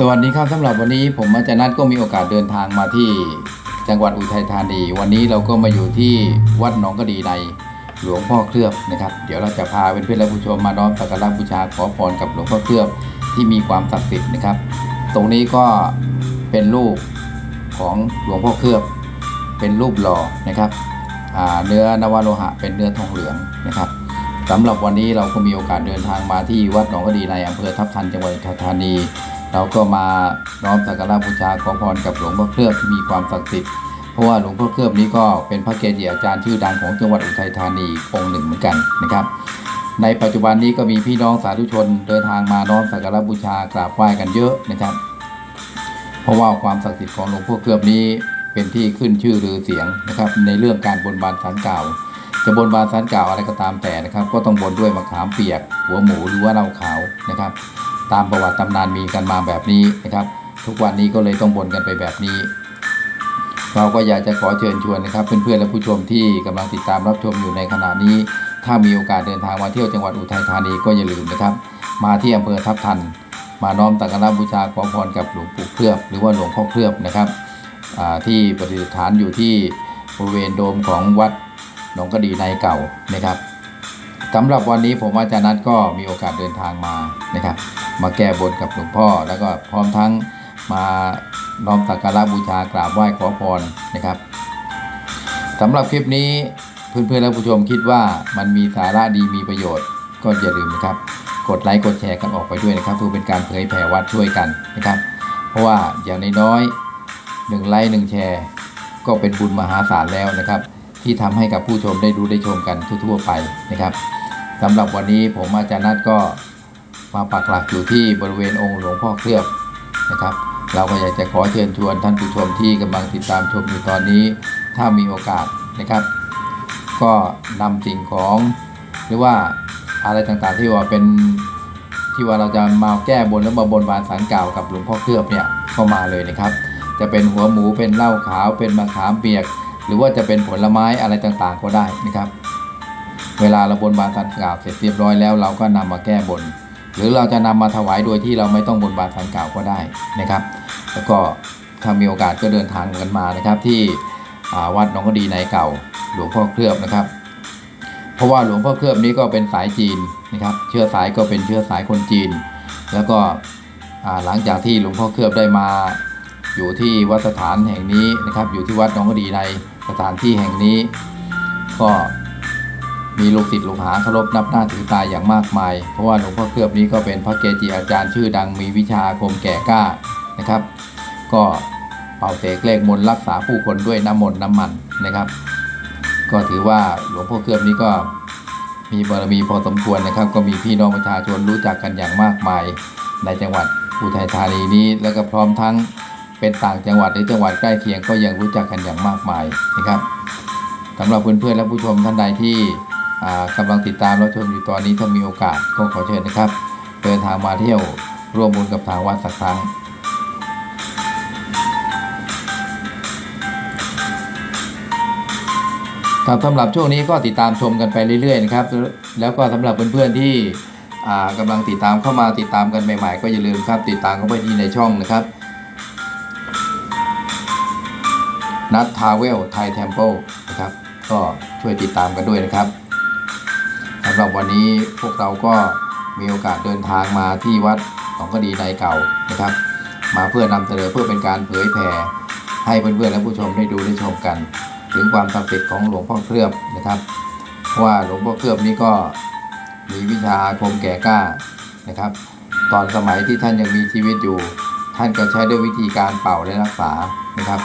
สวัสดีครับสำหรับวันนี้ผมอาจารย์นัทก็มีโอกาสเดินทางมาที่จังหวัดอุทัยธานี วันนี้เราก็มาอยู่ที่วัดหนองกระดีในหลวงพ่อเคลือบนะครับ เดี๋ยวเราจะพาเพื่อนๆและผู้ชมมาน้อมสักการะบูชาขอพรกับหลวงพ่อเคลือบที่มีความศักดิ์สิทธิ์นะครับ ตรงนี้ก็เป็นรูปของหลวงพ่อเคลือบ เป็นรูปหล่อนะครับเนื้อนวโลหะเป็นเนื้อทองเหลืองนะครับสำหรับวันนี้เราก็มีโอกาสเดินทางมาที่วัดหนองกระดีในอำเภอทับทันจังหวัดอุทัยธานี เราก็มาน้อมสักการะบูชาขอพรกับหลวงพ่อเคลือบที่มีความศักดิ์สิทธิ์เพราะว่าหลวงพ่อเคลือบนี้ก็เป็นพระเกจิอาจารย์ชื่อดังของจังหวัดอุทัยธานีองค์หนึ่งเหมือนกันนะครับ ในปัจจุบันนี้ก็มีพี่น้องสาธุชนเดินทางมาน้อมสักการะบูชากราบไหว้กันเยอะนะครับ เพราะว่าความศักดิ์สิทธิ์ของหลวงพ่อเคลือบนี้เป็นที่ขึ้นชื่อหรือเสียงนะครับ ในเรื่องการบนบานสารกล่าวจะบนบานสารกล่าวอะไรก็ตามแต่นะครับ ก็ต้องบนด้วยมะขามเปียก หัวหมูหรือว่าเหล้าขาวนะครับ ตามประวัติตำนานมีกันมาแบบนี้นะครับ ทุกวันนี้ก็เลยต้องบนกันไปแบบนี้ เราก็อยากจะขอเชิญชวนนะครับ เพื่อนๆและผู้ชมที่กำลังติดตามรับชมอยู่ในขณะนี้ ถ้ามีโอกาสเดินทางมาเที่ยวจังหวัดอุทัยธานีก็อย่าลืมนะครับ มาที่อำเภอทับทัน มาน้อมตักการบูชาขอพรกับหลวงปู่เคลือบหรือว่าหลวงพ่อเคลือบนะครับที่ประดิษฐานอยู่ที่บริเวณโดมของวัดหนองกระดีในเก่านะครับ สำหรับวันนี้ผมอาจารย์นัทก็มีโอกาสเดินทางมานะครับ มาแก้บนกับหลวงพ่อ แล้วก็พร้อมทั้งมาน้อมสักการะบูชากราบไหว้ขอพรนะครับสำหรับคลิปนี้เพื่อนๆและผู้ชมคิดว่ามันมีสาระดีมีประโยชน์ ก็อย่าลืมนะครับ กดไลค์กดแชร์กันออกไปด้วยนะครับเพื่อเป็นการเผยแผ่วัดช่วยกันนะครับ เพราะว่าอย่างน้อยๆหนึ่งไลค์หนึ่งแชร์ ก็เป็นบุญมหาศาลแล้วนะครับ ที่ทำให้กับผู้ชมได้รู้ได้ชมกันทั่ว ๆ ไปนะครับสำหรับวันนี้ผมอาจารย์นัทก็มาปักหลักอยู่ที่บริเวณองค์หลวงพ่อเคลือบนะครับ เราก็อยากจะขอเชิญชวนท่านผู้ชมที่กำลังติดตามชมอยู่ตอนนี้ ถ้ามีโอกาสนะครับ ก็นำสิ่งของหรือว่าอะไรต่างๆที่ว่าเป็นที่ว่าเราจะมาแก้บนแล้วมาบนบานสารกล่าวกับหลวงพ่อเคลือบเนี่ยเข้ามาเลยนะครับ จะเป็นหัวหมูเป็นเหล้าขาวเป็นมะขามเปียก หรือว่าจะเป็นผลไม้อะไรต่างๆก็ได้นะครับ เวลาเราบนบานสารกล่าวเสร็จเรียบร้อยแล้วเราก็นำมาแก้บน หรือเราจะนำมาถวายโดยที่เราไม่ต้องบนบานสารกล่าวก็ได้นะครับ แล้วก็ถ้ามีโอกาสก็เดินทางกันมานะครับที่วัดหนองกระดีในเก่าหลวงพ่อเคลือบนะครับ เพราะว่าหลวงพ่อเคลือบนี้ก็เป็นสายจีนนะครับ เชื้อสายก็เป็นเชื้อสายคนจีน แล้วก็หลังจากที่หลวงพ่อเคลือบได้มาอยู่ที่วัดสถานแห่งนี้นะครับ อยู่ที่วัดหนองกระดีใน สถานที่แห่งนี้ ก็มีลูกศิษย์ลูกหาเคารพนับหน้าถือตาอย่างมากมาย เพราะว่าหลวงพ่อเคลือบนี้ก็เป็นพระเกจิอาจารย์ชื่อดังมีวิชาอาคมแก่กล้านะครับ ก็เป่าเสกเลขมนต์รักษาผู้คนด้วยน้ำมนต์น้ำมันนะครับ ก็ถือว่าหลวงพ่อเคลือบนี้ก็มีบารมีพอสมควรนะครับ ก็มีพี่น้องประชาชนรู้จักกันอย่างมากมาย ในจังหวัดอุทัยธานีนี้ แล้วก็พร้อมทั้ง เป็นต่างจังหวัดหรือจังหวัดใกล้เคียงก็ยังรู้จักกันอย่างมากมายนะครับสำหรับเพื่อนๆและผู้ชมท่านใดที่กำลังติดตามรับชมอยู่ตอนนี้ถ้ามีโอกาสก็ขอเชิญนะครับ เดินทางมาเที่ยวร่วมบุญกับทางวัดสักครั้งครับสำหรับช่วงนี้ก็ติดตามชมกันไปเรื่อยๆนะครับ แล้วก็สำหรับเพื่อนๆที่อ่ากำลังติดตามเข้ามาติดตามกันใหม่ๆ ก็อย่าลืมครับติดตามเข้าไปที่ในช่องนะครับ นัททาวเวลไทยเทมเพิลนะครับ ก็ช่วยติดตามกันด้วยนะครับสำหรับวันนี้พวกเราก็มีโอกาสเดินทางมาที่วัดหนองกดีในเก่านะครับ มาเพื่อนำเสนอเพื่อเป็นการเผยแผ่ให้เพื่อนๆและผู้ชมได้ดูได้ชมกัน ถึงความศักดิ์สิทธิ์ของหลวงพ่อเคลือบนะครับเพราะว่าหลวงพ่อเคลือบนี้ก็มีวิชาอาคมแก่กล้านะครับ ตอนสมัยที่ท่านยังมีชีวิตอยู่ ท่านก็ใช้ด้วยวิธีการเป่าและรักษานะครับ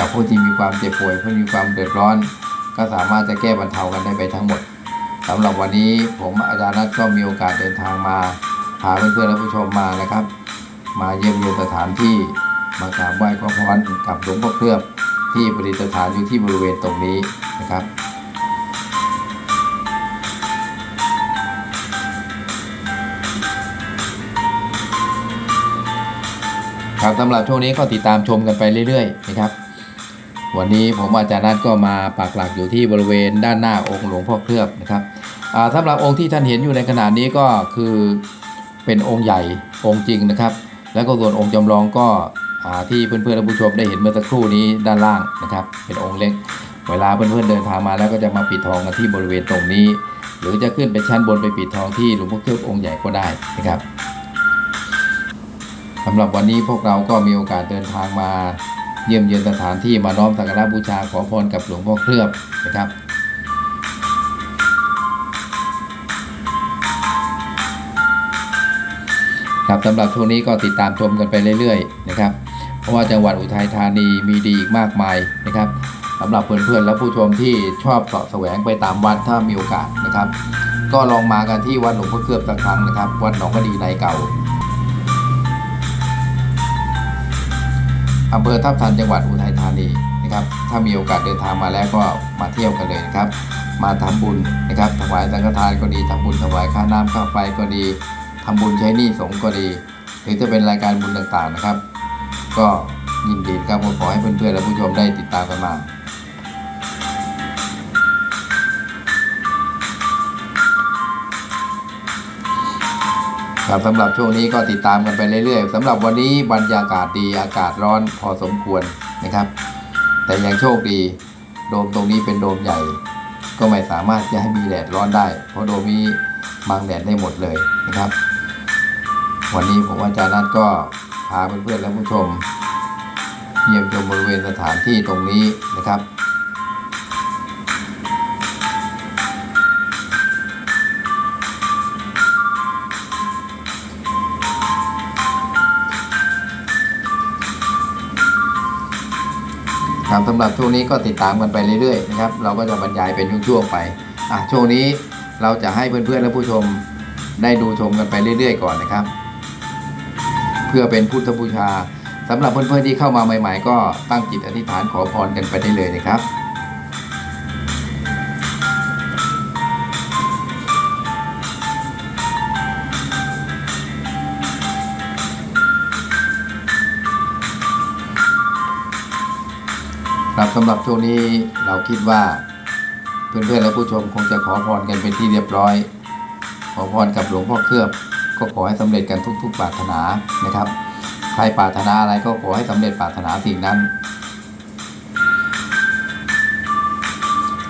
กับผู้ที่มีความเจ็บป่วยผู้มีความเดือดร้อน ก็สามารถจะแก้บรรเทากันได้ไปทั้งหมดสำหรับวันนี้ผมอาจารย์นัทก็มีโอกาสเดินทางมาพาเพื่อนๆและผู้ชมมานะครับ มาเยี่ยมเยียนสถานที่มากราบไหว้ขอพรกับหลวงพ่อเคลือบที่ประดิษฐานอยู่ที่บริเวณตรงนี้นะครับครับสำหรับช่วงนี้ก็ติดตามชมกันไปเรื่อยๆนะครับ วันนี้ผมอาจารย์นัทก็มาปักหลักอยู่ที่บริเวณด้านหน้าองค์หลวงพ่อเคลือบนะครับสำหรับองค์ที่ท่านเห็นอยู่ในขณะนี้ก็คือเป็นองค์ใหญ่องค์จริงนะครับ แล้วก็ส่วนองค์จำลองก็ที่เพื่อนๆและผู้ชมได้เห็นเมื่อสักครู่นี้ด้านล่างนะครับ เป็นองค์เล็ก เวลาเพื่อนๆเดินทางมาแล้วก็จะมาปิดทองกันที่บริเวณตรงนี้ หรือจะขึ้นไปชั้นบนไปปิดทองที่หลวงพ่อเคลือบองค์ใหญ่ก็ได้นะครับสำหรับวันนี้พวกเราก็มีโอกาสเดินทางมา เยี่ยมเยือนสถานที่มาน้อมสักการะบูชาขอพรกับหลวงพ่อเคลือบนะครับครับสำหรับช่วงนี้ก็ติดตามชมกันไปเรื่อยๆนะครับ เพราะว่าจังหวัดอุทัยธานีมีดีอีกมากมายนะครับสำหรับเพื่อนๆและผู้ชมที่ชอบเสาะแสวงไปตามวัดถ้ามีโอกาสนะครับ ก็ลองมากันที่วัดหลวงพ่อเคลือบสักครั้งนะครับ วัดหนองกระดีในเก่า อำเภอทับทันจังหวัดอุทัยธานีนะครับ ถ้ามีโอกาสเดินทางมาแล้วก็มาเที่ยวกันเลยนะครับ มาทำบุญนะครับถวายสังฆทานก็ดีทำบุญถวายค่าน้ำค่าไฟก็ดีทำบุญใช้หนี้สงก็ดี หรือจะเป็นรายการบุญต่างๆนะครับ ก็ยินดีครับผมขอให้เพื่อนๆและผู้ชมได้ติดตามกันมา ครับสำหรับช่วงนี้ก็ติดตามกันไปเรื่อยๆสำหรับวันนี้บรรยากาศดีอากาศร้อนพอสมควรนะครับ แต่ยังโชคดี โดมตรงนี้เป็นโดมใหญ่ ก็ไม่สามารถจะให้มีแดดร้อนได้ เพราะโดมนี้บังแดดได้หมดเลยนะครับ วันนี้ผมอาจารย์นัทก็พาเพื่อนๆและผู้ชม เยี่ยมชมบริเวณสถานที่ตรงนี้นะครับ ครับสำหรับช่วงนี้ก็ติดตามกันไปเรื่อยๆนะครับเราก็จะบรรยายเป็นช่วงๆไปอะช่วงนี้เราจะให้เพื่อนๆและผู้ชมได้ดูชมกันไปเรื่อย ๆ ก่อนนะครับ เพื่อเป็นพุทธบูชาสำหรับเพื่อนๆที่เข้ามาใหม่ ๆ ก็ตั้งจิตอธิษฐานขอพรกันไปได้เลยนะครับ สำหรับช่วงนี้เราคิดว่าเพื่อนๆและผู้ชมคงจะขอพรกันเป็นที่เรียบร้อย ขอพรกับหลวงพ่อเคลือบ ก็ขอให้สำเร็จกันทุก ๆ ปรารถนานะครับ ใครปรารถนาอะไรก็ขอให้สำเร็จปรารถนาสิ่งนั้น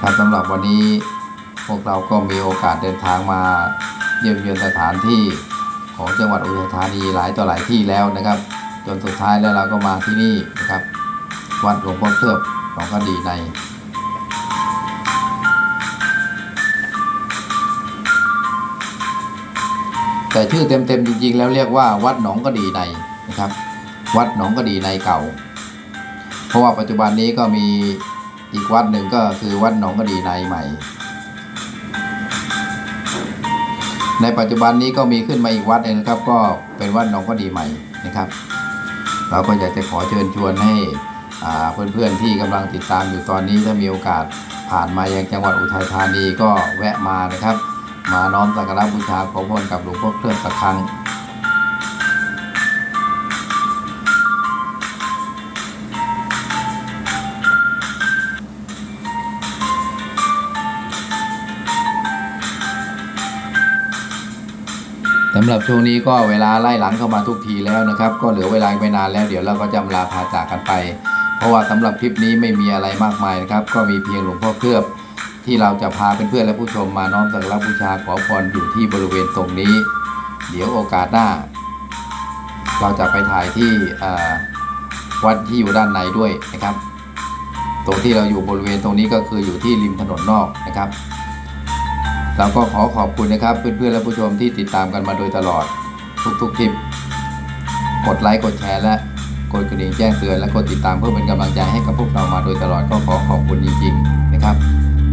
ครับสำหรับวันนี้พวกเราก็มีโอกาสเดินทางมาเยี่ยมเยือนสถานที่ของจังหวัดอุทัยธานีหลายต่อหลายที่แล้วนะครับ จนสุดท้ายแล้วเราก็มาที่นี่นะครับ วัดหลวงพ่อเคลือบ หนองกระดีในแต่ชื่อเต็มๆจริง ๆ แล้วเรียกว่าวัดหนองกระดีในนะครับ วัดหนองกระดีในเก่า เพราะว่าปัจจุบันนี้ก็มีอีกวัดหนึ่งก็คือวัดหนองกระดีในใหม่ ในปัจจุบันนี้ก็มีขึ้นมาอีกวัดหนึงนะครับ ก็เป็นวัดหนองกระดีใหม่นะครับ เราก็อยากจะขอเชิญชวนให้ เพื่อนๆที่กำลังติดตามอยู่ตอนนี้ถ้ามีโอกาสผ่านมายังจังหวัดอุทัยธานีก็แวะมานะครับ มาน้อมสักการะบูชาขอพรกับหลวงพ่อเคลื่อนสักครั้งสำหรับช่วงนี้ก็เวลาไล่หลังเข้ามาทุกทีแล้วนะครับ ก็เหลือเวลาไม่นานแล้ว เดี๋ยวเราก็จะอำลาพาจากกันไป เพราะว่าสำหรับคลิปนี้ไม่มีอะไรมากมายนะครับ ก็มีเพียงหลวงพ่อเคลือบ ที่เราจะพาเพื่อนๆและผู้ชมมาน้อมสักการะบูชาขอพรอยู่ที่บริเวณตรงนี้ เดี๋ยวโอกาสหน้า เราจะไปถ่ายที่วัดที่อยู่ด้านในด้วยนะครับ ตรงที่เราอยู่บริเวณตรงนี้ก็คืออยู่ที่ริมถนนนอกนะครับเราก็ขอขอบคุณนะครับ เพื่อนๆและผู้ชมที่ติดตามกันมาโดยตลอด ทุกๆคลิป กดไลค์กดแชร์และ กดกระดิ่งแจ้งเตือนและกดติดตามเพื่อเป็นกำลังใจให้กับพวกเรามาโดยตลอดก็ขอขอบคุณจริงๆนะครับ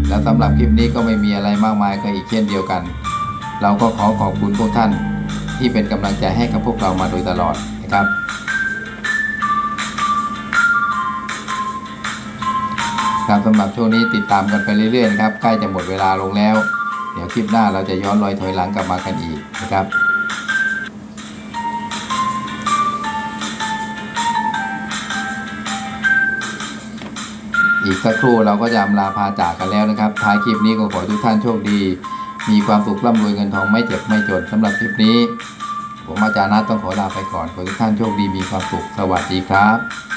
และสำหรับคลิปนี้ก็ไม่มีอะไรมากมายก็อีกเช่นเดียวกัน เราก็ขอขอบคุณพวกท่าน ที่เป็นกำลังใจให้กับพวกเรามาโดยตลอดนะครับครับสำหรับช่วงนี้ติดตามกันไปเรื่อยๆนะครับใกล้จะหมดเวลาลงแล้ว เดี๋ยวคลิปหน้าเราจะย้อนรอยถอยหลังกลับมากันอีกนะครับ อีกสักครู่เราก็จะอำลาพาจากกันแล้วนะครับ ท้ายคลิปนี้ก็ขอให้ทุกท่านโชคดี มีความสุขร่ำรวยเงินทองไม่เจ็บไม่จนสำหรับคลิปนี้ ผมอาจารย์นัทต้องขอลาไปก่อน ขอให้ทุกท่านโชคดีมีความสุข สวัสดีครับ